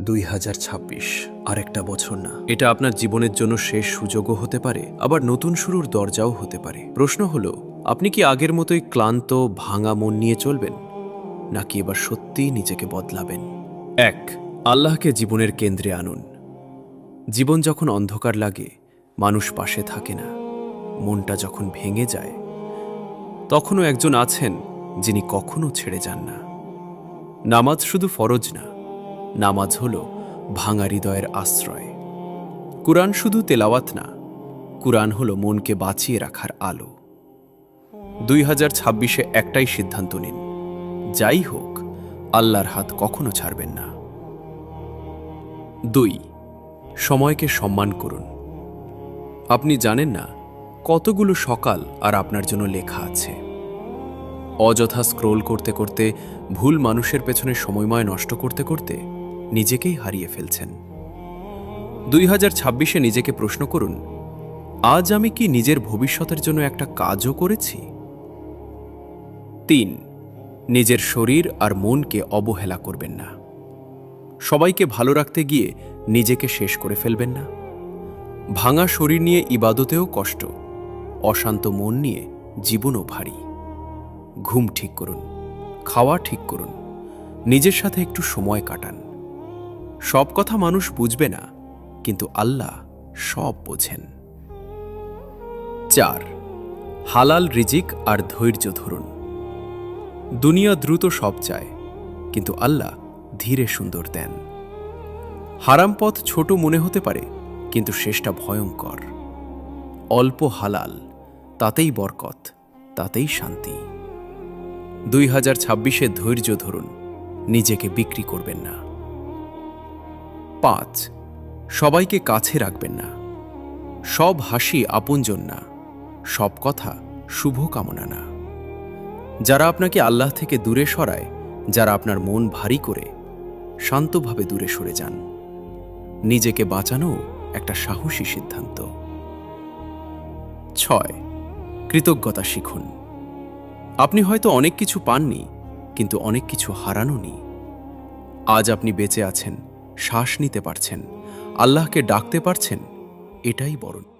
দুই হাজার ছাব্বিশ। আর একটা বছর না। এটা আপনার জীবনের জন্য শেষ সুযোগও হতে পারে, আবার নতুন শুরুর দরজাও হতে পারে। প্রশ্ন হলো, আপনি কি আগের মতোই ক্লান্ত, ভাঙা মন নিয়ে চলবেন? নাকি এবার সত্যিই নিজেকে বদলাবেন? এক, আল্লাহকে জীবনের কেন্দ্রে আনুন। জীবন যখন অন্ধকার লাগে, মানুষ পাশে থাকে না। মনটা যখন ভেঙে যায়, তখনও একজন আছেন যিনি কখনো ছেড়ে যান না। নামাজ শুধু ফরজ না নামাজ হল ভাঙা হৃদয়ের আশ্রয়। কুরআন শুধু তেলাওয়াত না, কুরআন হল মনকে বাঁচিয়ে রাখার আলো। দুই হাজার ছাব্বিশে একটাই সিদ্ধান্ত নিন, যাই হোক, আল্লাহর হাত কখনো ছাড়বেন না। দুই, সময়কে সম্মান করুন। আপনি জানেন না কতগুলো সকাল আর আপনার জন্য লেখা আছে। অযথা স্ক্রোল করতে করতে, ভুল মানুষের পেছনে সময়ময় নষ্ট করতে করতে নিজেকেই হারিয়ে ফেলছেন। দুই হাজার ছাব্বিশে নিজেকে প্রশ্ন করুন, আজ আমি কি নিজের ভবিষ্যতের জন্য একটা কাজও করেছি? তিন, নিজের শরীর আর মনকে অবহেলা করবেন না। সবাইকে ভালো রাখতে গিয়ে নিজেকে শেষ করে ফেলবেন না। ভাঙা শরীর নিয়ে ইবাদতেও কষ্ট, অশান্ত মন নিয়ে জীবনও ভারী। ঘুম ঠিক করুন, খাওয়া ঠিক করুন, নিজের সাথে একটু সময় কাটান। সব কথা মানুষ বুঝবে না, কিন্তু আল্লাহ সব বোঝেন। চার, হালাল রিজিক আর ধৈর্য ধরুন। দুনিয়া দ্রুত সব চায়, কিন্তু আল্লাহ ধীরে সুন্দর দেন। হারাম পথ ছোট মনে হতে পারে, কিন্তু শেষটা ভয়ঙ্কর। অল্প হালাল, তাতেই বরকত, তাতেই শান্তি। দুই হাজার ছাব্বিশে ধৈর্য ধরুন, নিজেকে বিক্রি করবেন না। পাঁচ সবাইকে কাছে রাখবেন না। সব হাসি আপনজন না। সব কথা শুভ কামনা না। যারা আপনাকে আল্লাহ থেকে দূরে সরায়, যারা আপনার মন ভারী করে, শান্তভাবে দূরে সরে যান। নিজেকে বাঁচানো একটা সাহসী সিদ্ধান্ত। ছয়, কৃতজ্ঞতা শিখুন। আপনি হয়তো অনেক কিছু পাননি, কিন্তু অনেক কিছু হারানোনি। আজ আপনি বেঁচে আছেন। শ্বাস নিতে পারছেন। আল্লাহকে ডাকতে পারছেন এটাই বরণ।